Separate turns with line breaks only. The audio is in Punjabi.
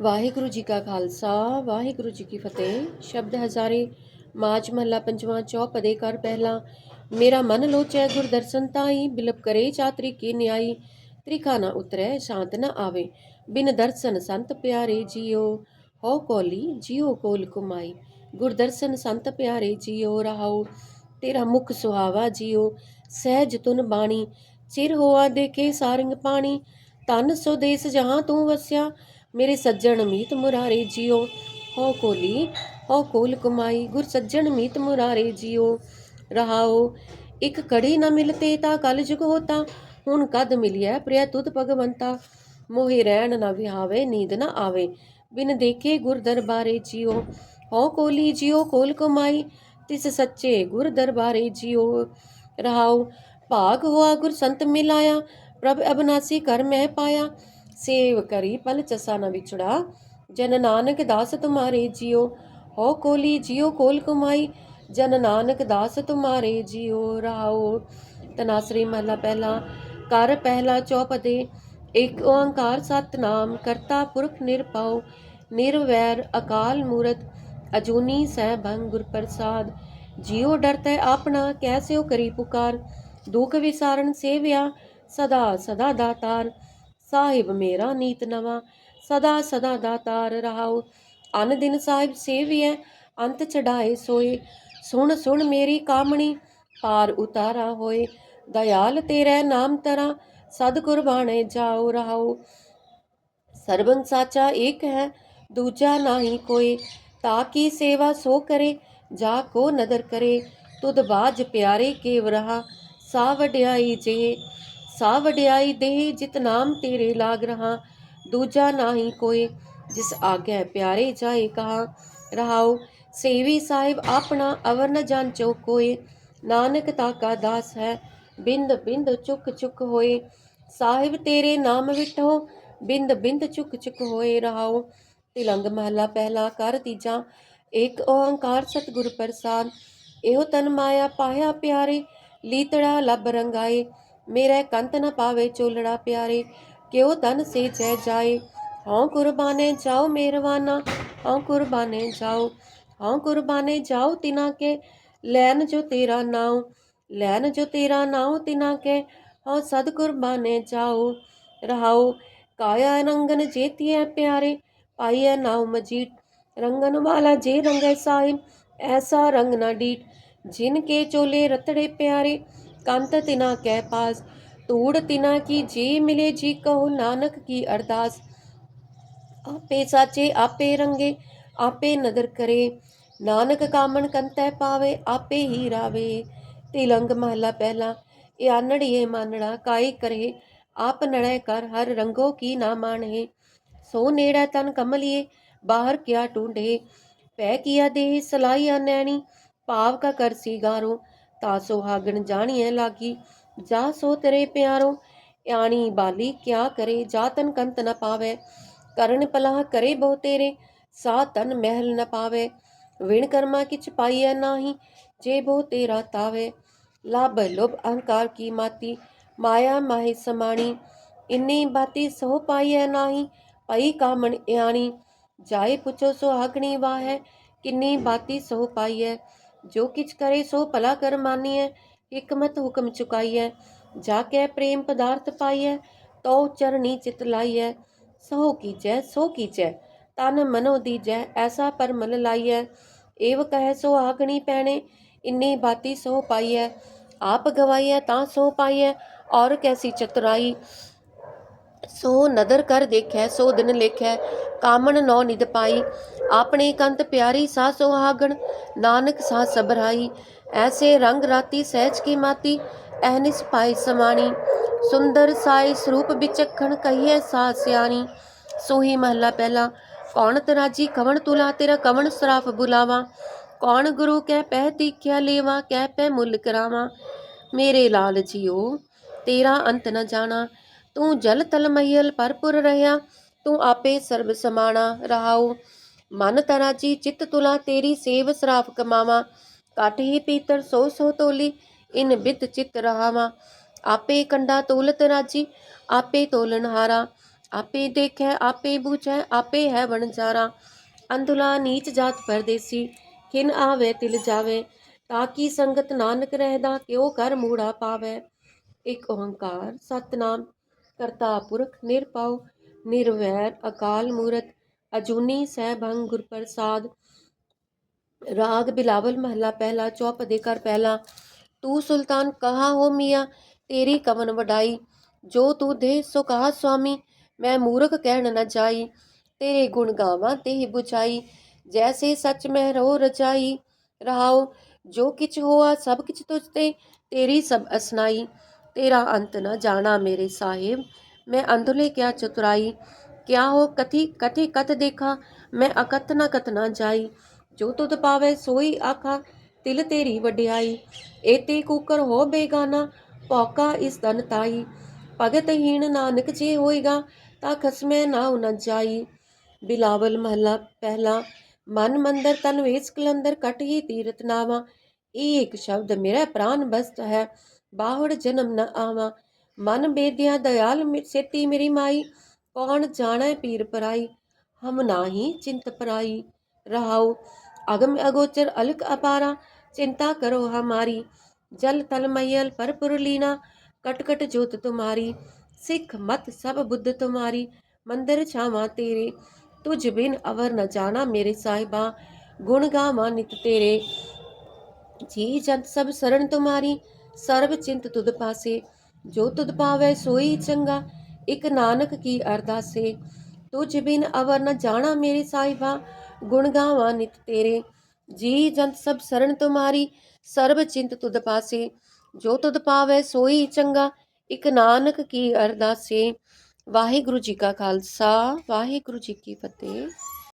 ਵਾਹਿਗੁਰੂ ਜੀ ਕਾ ਖਾਲਸਾ, ਵਾਹਿਗੁਰੂ ਜੀ ਕੀ ਫਤਿਹ। ਸ਼ਬਦ ਹਜ਼ਾਰੇ ਮਾਜ ਮਹੱਲਾ ਪੰਜਵਾਂ ਚੌਪਦੇ ਕਰ ਪਹਿਲਾ। ਮੇਰਾ ਮਨ ਲੋਚੈ ਗੁਰ ਦਰਸ਼ਨ ਤਾਈ, ਬਿਲਪ ਕਰੇ ਚਾਤਰੀ ਕੀ ਨਿਆਈ। ਤ੍ਰਿਖਾ ਨਾ ਉਤਰੈ, ਸ਼ਾਂਤ ਨਾ ਆਵੇ। ਬਿਨ ਦਰਸ਼ਨ ਸੰਤ ਪਿਆਰੇ ਜੀਓ ਹੋ ਕੋਲੀ ਜੀਓ ਕੋਲ ਕੁਮਾਈ। ਗੁਰ ਦਰਸ਼ਨ ਸੰਤ ਪਿਆਰੇ ਜੀਓ, ਰਹਾਉ ਤੇਰਾ ਮੁਖ ਸੁਹਾਵਾ ਜੀਓ। ਸਹਿਜ ਤੁਨ ਬਾਣੀ, ਚਿਰ ਹੋਆ ਦੇਖੇ ਸਾਰੰਗ ਪਾਣੀ। ਤਨ ਸੋ ਦੇਸ ਜਹਾਂ ਤੂੰ ਵਸਿਆ ਮੇਰੇ ਸੱਜਣ ਮੀਤ ਮੁਰਾਰੇ ਜੀਓ। ਹੋ ਕੋਲੀ, ਹੋ ਕੋਲ ਕਮਾਈ, ਗੁਰ ਸੱਜਣ ਮੀਤ ਮੁਰਾਰੇ ਜੀਓ। ਰਹਾਓ, ਇੱਕ ਕੜੀ ਨਾ ਮਿਲਤੇ ਤਾਂ ਕਲ ਜੁਗ ਹੋਤਾ। ਹੁਣ ਕਦ ਮਿਲਿਆ ਪ੍ਰਿਆ ਤੁਧ ਭਗਵੰਤਾ? ਮੋਹਿ ਰਹਿਣ ਨਾ ਵਿਹਾਵੇ, ਨੀਂਦ ਨਾ ਆਵੇ। ਬਿਨ ਦੇਖੇ ਗੁਰ ਦਰਬਾਰੇ ਜੀਓ। ਹੋ ਕੋਲੀ, ਜੀਓ ਕੋਲ ਕਮਾਈ, ਤਿਸ ਸੱਚੇ ਗੁਰ ਦਰਬਾਰੇ ਜੀਓ। ਰਹਾਉ ਭਾਗ ਹੋਆ ਗੁਰ ਸੰਤ ਮਿਲਾਇਆ, ਪ੍ਰਭ ਅਬਨਾਸੀ ਕਰ ਮੈਂ ਪਾਇਆ। ਸੇਵ ਕਰੀ ਪਲ ਚਸਾ ਨ ਵਿਛੜਾ। ਜਨ ਨਾਨਕ ਦਾਸ ਤੁਮਾਰੇ ਜੀਓ ਹੋ ਕੋਲੀ ਜੀਓ ਕੋਲ ਕਮਾਈ। ਜਨ ਨਾਨਕ ਦਾਸ ਤੁਮਾਰੇ ਜੀਓ ਰਾਓ। ਤਨਾਸਰੀ ਮਹਲਾ ਪਹਿਲਾ, ਕਰ ਪਹਿਲਾ ਚੌਪਦੇ। ਇੱਕ ਓੰਕਾਰ ਸਤਨਾਮ ਕਰਤਾ ਪੁਰਖ ਨਿਰਭਉ ਨਿਰਵੈਰ ਅਕਾਲ ਮੂਰਤ, ਅਜੂਨੀ ਸਹਿ ਭੰਗ ਗੁਰ ਪ੍ਰਸਾਦ। ਜਿਉ ਡਰਤੈ ਆਪਣਾ ਕੈਸਿਓ ਕਰੀ ਪੁਕਾਰ। ਦੁਖ ਵਿਸਾਰਨ ਸੇਵਿਆ, ਸਦਾ ਸਦਾ ਦਾਤਾਰ। ਸਾਹਿਬ ਮੇਰਾ ਨੀਤ ਨਵਾ, ਸਦਾ ਸਦਾ ਦਾਤਾਰ ਰਹਾਉ। ਅਨ ਦਿਨ ਸਾਹਿਬ ਸੇਵਿਐ, ਅੰਤ ਚੜਾਏ ਸੋਏ। ਸੁਣ ਸੁਣ ਮੇਰੀ ਕਾਮਣੀ, ਪਾਰ ਉਤਾਰਾ ਹੋਏ। ਦਇਆਲ ਤੇਰੇ ਨਾਮ ਤਰਾ ਸਦ ਕੁਰਬਾਨੇ ਜਾਓ ਰਹਾਉ। ਸਰਬੰ ਸਾਚਾ ਏਕ ਹੈ, ਦੂਜਾ ਨਾਹੀ ਕੋਈ। ਤਾ ਕੀ ਸੇਵਾ ਸੋ ਕਰੇ, ਜਾ ਕੋ ਨਦਰ ਕਰੇ। ਤੁਧ ਬਾਜ ਪਿਆਰੇ ਕੇਵ ਰਹਾ ਸਾ ਵਡਿਆਈ ਜੇ ਸਾ ਵਡਿਆਈ ਦੇ ਜਿਤ ਨਾਮ ਤੇਰੇ ਲਾਗ ਰਹਾ। ਦੂਜਾ ਨਾਹੀ ਕੋਈ ਜਿਸ ਆਗਿਆ ਪਿਆਰੇ ਜਾਏ ਕਹਾ। ਰਹਾਉ, ਸੇਵੀ ਸਾਹਿਬ ਆਪਣਾ ਅਵਰ ਨ ਜਾਂਚੋ ਕੋਏ ਨਾਨਕ ਤਾ ਕਾ ਦਾਸ ਹੈ, ਬਿੰਦ ਬਿੰਦ ਚੁੱਕ ਚੁੱਕ ਹੋਏ ਸਾਹਿਬ ਤੇਰੇ ਨਾਮ ਵਿਟੋ ਬਿੰਦ ਬਿੰਦ ਚੁੱਕ ਚੁੱਕ ਹੋਏ ਰਹਾਉ, ਤਿਲੰਗ ਮਹਲਾ ਪਹਿਲਾ ਕਰ ਤੀਜਾ। ਏਕ ਓੰਕਾਰ ਸਤਿਗੁਰ ਪ੍ਰਸਾਦ, ਇਹੋ ਤਨ ਮਾਇਆ ਪਾਇਆ ਪਿਆਰੇ। ਲੀਤੜਾ ਲੱਭ ਰੰਗਾਏ। ਮੇਰੇ ਕੰਤ ਨ ਪਾਵੇ ਚੋਲੜਾ ਪਿਆਰੇ ਕਿਉ ਤਨ ਸੇ ਜੈ ਜਾਏ ਹਉ ਕੁਰਬਾਨੇ ਜਾਓ ਮੇਰਵਾਨਾ ਹਉ ਕੁਰਬਾਨੇ ਜਾਓ ਹਉ ਕੁਰਬਾਨੇ ਜਾਓ ਤਿਨਾ ਕੇ ਲੈਨ ਜੋ ਤੇਰਾ ਨਾਉ ਲੈਨ ਜੋ ਤੇਰਾ ਨਾਉ ਤਿਨਾ ਕੇ ਹਉ ਸਦ ਕੁਰਬਾਨੇ ਜਾਓ ਰਹਾਉ ਕਾਇਆ ਰੰਗਨ ਜੇਤੀਐ ਪਿਆਰੇ ਪਾਈਐ ਨਾਉ ਮਜੀਟ ਰੰਗਨ ਵਾਲਾ ਜੇ ਰੰਗੈ ਸਾਹਿਬ ਐਸਾ ਰੰਗ ਨਾ ਡੀਟ ਜਿਨ ਕੇ ਚੋਲੇ ਰਤੜੇ ਪਿਆਰੇ ਕੰਤ ਤਿਨਾ ਕਹਿ ਪਾਸ ਤੂੜ ਤਿਨਾ ਕੀ ਜੀ ਮਿਲੇ ਜੀ ਕਹੋ ਨਾਨਕ ਕੀ ਅਰਦਾਸ। ਆਪੇ ਸਾਚੇ, ਆਪੇ ਰੰਗੇ, ਆਪੇ ਨਦਰ ਕਰੇ, ਨਾਨਕ ਕਾਮਣ ਕੰਤੈ ਪਾਵੇ, ਆਪੇ ਹੀ ਰਾਵੇ। ਤਿਲੰਗ ਮਹਲਾ ਪਹਿਲਾ, ਇਹ ਆਨੜੀਏ ਮਾਨੜਾ ਕਾਈ ਕਰੇ, ਆਪ ਨੜੈ ਕਰ ਹਰ ਰੰਗੋ ਕੀ ਨਾ ਮਾਣੇ ਸੋ ਨੇੜਾ ਤਨ ਕਮਲੀਏ, ਬਾਹਰ ਕਿਆ ਟੂੰਡੇ ਪੈ ਕੀਆ ਦੇ ਸਲਾਈਆ ਨੈਣੀ, ਭਾਵ ਕਾ ਕਰ ਸੀ ਗਾਰੋ ਤਾ ਸੁਹਾਗਣ ਜਾਣੀਐ ਲਾਗੀ। ਜਾ ਸੋ ਤੇਰੇ ਪਿਆਰੋ, ਆਣੀ ਬਾਲੀ ਕਿਆ ਕਰੇ, ਜਾ ਤਨ ਕੰਤ ਨ ਪਾਵੇ। ਕਰਨ ਪਲਾਹ ਕਰੇ ਬਹੁ ਤੇਰੇ, ਸਾ ਤਨ ਮਹਿਲ ਨ ਪਾਵੇ। ਵਿਣ ਕਰਮਾ ਕਿਛ ਪਾਈਐ ਨਾਹੀ, ਜੇ ਬਹੁ ਤੇਰਾ ਤਾਵੇ। ਲਾਭ ਲੋਭ ਅਹੰਕਾਰ ਕੀ ਮਾਤੀ, ਮਾਇਆ ਮਾਹਿ ਸਮਾਣੀ। ਇੰਨੀ ਬਾਤੀ ਸੋ ਪਾਈਐ ਨਾਹੀ, ਪਈ ਕਾਮਣ ਇਆਣੀ। ਜਾਏ ਪੁੱਛੋ ਸੁਹਾਗਣੀ ਵਾਹੈ, ਕਿੰਨੀ ਬਾਤੀ ਸੋ ਪਾਈਐ। ਜੋ ਕਿਛ ਕਰੇ ਸੋ ਭਲਾ ਕਰ ਮਾਨੀਐ ਹਕਮਤ ਹੁਕਮ ਚੁਕਾਈਐ ਜਾ ਕੇ ਪ੍ਰੇਮ ਪਦਾਰਥ ਪਾਈਐ ਤੋ ਚਰਣੀ ਚਿਤ ਲਾਈਐ ਸੋ ਕੀਜੈ ਸੋ ਕੀਜੈ ਤਨ ਮਨੋ ਦੀਜੈ, ਐਸਾ ਪਰ ਮਨ ਲਾਈਐ ਏਵ ਕਹਿ ਸੋ ਆਗਣੀ ਪੈਣੇ, ਇੰਨੀ ਬਾਤੀ ਸੋ ਪਾਈਐ ਆਪ ਗਵਾਈਐ ਤਾਂ ਸੋ ਪਾਈਐ ਔਰ ਕੈਸੀ ਚਤੁਰਾਈ ਸੋ ਨਦਰ ਕਰ ਦੇਖੈ, ਸੋ ਦਿਨ ਲੇਖੈ, ਕਾਮਣ ਨੌ ਨਿਦ ਪਾਈ। ਆਪਣੇ ਕੰਤ ਪਿਆਰੀ ਸਾ ਸੁਹਾਗਣ, ਨਾਨਕ ਸਾ ਸਬਰਾਈ ਐਸੇ ਰੰਗ ਰਾਤੀ ਸਹਿਜ ਕੀ ਮਾਤੀ ਐਨਿਸ ਪਾਈ ਸਮਾਣੀ। ਸੁੰਦਰ ਸਾਈ ਸਰੂਪ ਵਿਚਖਣ ਕਹੀਏ ਸਾ ਸਿਆਣੀ। ਸੋਹੀ ਮਹਲਾ ਪਹਿਲਾ ਕੌਣ ਤਰਾਜੀ ਕਵਣ ਤੁਲਾ, ਤੇਰਾ ਕਵਣ ਸਰਾਫ ਬੁਲਾਵਾ। ਕੌਣ ਗੁਰੂ ਕਹਿ ਪਹਿ ਦੀਖਿਆ ਲੇਵਾ, ਕਹਿ ਪੈ ਮੁੱਲ ਕਰਾਵਾ। ਮੇਰੇ ਲਾਲ ਜੀਓ, ਤੇਰਾ ਅੰਤ ਨ ਜਾਣਾ। ਤੂੰ ਜਲ ਤਲ ਮਈਲ ਪਰਪੁਰ ਰਹਾ ਤੂੰ ਆਪੇ ਸਰਬ ਸਮਾਣਾ ਰਹਾਉ ਮਨ ਤਰਾਜੀ ਚਿਤ ਤੁਲਾ, ਤੇਰੀ ਸੇਵ ਸਰਾਫ ਕਮਾਵਾ। ਕਾਟ ਹੀ ਪੀਤਰ ਸੋ ਸੋ ਤੋਲੀ, ਇਨ ਬਿਤ ਚਿਤ ਰਹਾਵਾ। ਆਪੇ ਕੰਡਾ ਤੋਲਤ ਰਾਜੀ, ਆਪੇ ਤੋਲਨ ਹਾਰਾ। ਆਪੇ ਦੇਖੈ, ਆਪੇ ਬੂਝੈ, ਆਪੇ ਹੈ ਵਣਜਾਰਾ ਅੰਧੁਲਾ ਨੀਚ ਜਾਤ ਪਰਦੇਸੀ ਖਿਨ ਆਵੇ ਤਿਲ ਜਾਵੇ। ਤਾਂ ਤਾਕੀ ਸੰਗਤ ਨਾਨਕ ਰਹਿਦਾ, ਕਿਉ ਕਰ ਮੂੜਾ ਪਾਵੇ। ਇੱਕ ਓੰਕਾਰ ਸਤਨਾਮ। ਕਰਤਾ ਪੁਰਖ ਨਿਰਭਉ, ਨਿਰਵੈਰ ਅਕਾਲ ਮੂਰਤ, ਅਜੂਨੀ ਸੈਭੰ ਗੁਰ ਰਾਗ ਬਿਲਾਵਲ ਮਹਲਾ ਪਹਿਲਾ, ਚੌਪ ਦੇ ਕਰ ਪਹਿਲਾ, ਤੂੰ ਸੁਲਤਾਨ ਕਹਾ ਹੋ ਮੀਆਂ, ਤੇਰੀ ਕਵਨ ਵਡਾਈ, ਜੋ ਤੂੰ ਦੇ ਸੋ ਕਹਾ ਸੁਆਮੀ, ਮੈਂ ਮੂਰਖ ਕਹਿਣ ਨਾ ਚਾਈ ਤੇਰੇ ਗੁਣ ਗਾਵਾਂ ਤੇ ਹੀ ਬੁਝਾਈ, ਜੈਸੇ ਸੱਚ ਮਹਿ ਰੋ ਰਚਾਈ ਰਹਾਓ ਜੋ ਕਿਛ ਹੋਆ ਸਭ ਕਿਛ ਤੁਝ ਤੇ, ਤੇਰੀ ਸਭ ਅਸਨਾਈ ਤੇਰਾ ਅੰਤ ਨ ਜਾਣਾ ਮੇਰੇ ਸਾਹਿਬ। ਮੈਂ ਅੰਧਲੇ ਕਿਆ ਚਤੁਰਾਈ, ਕਿਆ ਹੋ ਕਥੀ ਕਥੇ ਕਤ ਦੇਖਾ? ਮੈਂ ਅਕਤ ਨਾ ਕਤ ਜਾਈ। ਜੋ ਤੁਧ ਪਾਵੇ ਸੋਈ ਆਖਾ, ਤਿਲ ਤੇਰੀ ਵਡਿਆਈ। ਏਤੇ ਕੂਕਰ ਹੋ ਬੇਗਾਨਾ ਪੌਕਾ ਇਸ ਦਨ ਤਾਈ। ਭਗਤ ਹੀਣ ਨਾਨਕ ਜੇ ਹੋਏਗਾ ਤਾਂ ਖਸਮੈ ਨਾ ਉਨ ਜਾਈ। ਬਿਲਾਵਲ ਮਹੱਲਾ ਪਹਿਲਾ, ਮਨ ਮੰਦਰ ਤਨ ਵੇਸ ਕਲੰਦਰ, ਕਟ ਹੀ ਤੀਰਤ ਨਾਵਾ। ਇਹ ਇੱਕ ਸ਼ਬਦ ਮੇਰਾ ਪ੍ਰਾਨ ਬਸਤ ਹੈ। ਬਾਹੜ ਜਨਮ ਨਾ ਆਵਾ। ਮਨ ਬੇਦਿਆ ਦਇਆਲ ਸੇਤੀ ਮੇਰੀ ਮਾਈ। ਕੌਣ ਜਾਣੈ ਪੀਰ ਪਰਾਈ? ਹਮ ਨਾਹੀ ਚਿੰਤ ਪਰਾਈ। ਰਹਾਉ, ਅਗਮ ਅਗੋਚਰ ਅਲਕ ਅਪਾਰਾ। ਚਿੰਤਾ ਕਰੋ ਹਮਾਰੀ। ਜਲ ਤਲ ਮਈਲ ਪਰਪੁਰ ਲੀਨਾ। ਕਟਕਟ ਜੋਤ ਤੁਮਾਰੀ। ਸਿੱਖ ਮਤ ਸਭ ਬੁੱਧ ਤੁਮਾਰੀ। ਮੰਦਰ ਛਾਵਾਂ ਤੇਰੇ। ਤੁਝ ਬਿਨ ਅਵਰ ਨ ਜਾਣਾ ਮੇਰੇ ਸਾਹਿਬਾ। ਗੁਣ ਗਾਵਾਂ ਨਿਤ ਤੇਰੇ। ਜੀ ਜੰਤ ਸਭ ਸਰਣ ਤੁਮਾਰੀ। ਸਰਬ ਚਿੰਤ ਤੁਧ ਪਾਸੇ, ਜੋ ਤੁਧ ਪਾਵੇ ਸੋਈ ਚੰਗਾ, ਇਕ ਨਾਨਕ ਕੀ ਅਰਦਾਸੇ। ਤੁਝ ਬਿਨ ਅਵਰ ਨ ਜਾਣਾ ਮੇਰੇ ਸਾਹਿਬਾ, ਗੁਣ ਗਾਵਾਂ ਨਿਤ ਤੇਰੇ। ਜੀ ਜੰਤ ਸਭ ਸਰਣ ਤੁਮਾਰੀ, ਸਰਬ ਚਿੰਤ ਤੁਧ ਪਾਸੇ, ਜੋ ਤੁਧ ਪਾਵੇ ਸੋਈ ਚੰਗਾ, ਇਕ ਨਾਨਕ ਕੀ ਅਰਦਾਸੇ। ਵਾਹਿਗੁਰੂ ਜੀ ਕਾ ਖਾਲਸਾ, ਵਾਹਿਗੁਰੂ ਜੀ ਕੀ ਫਤਿਹ।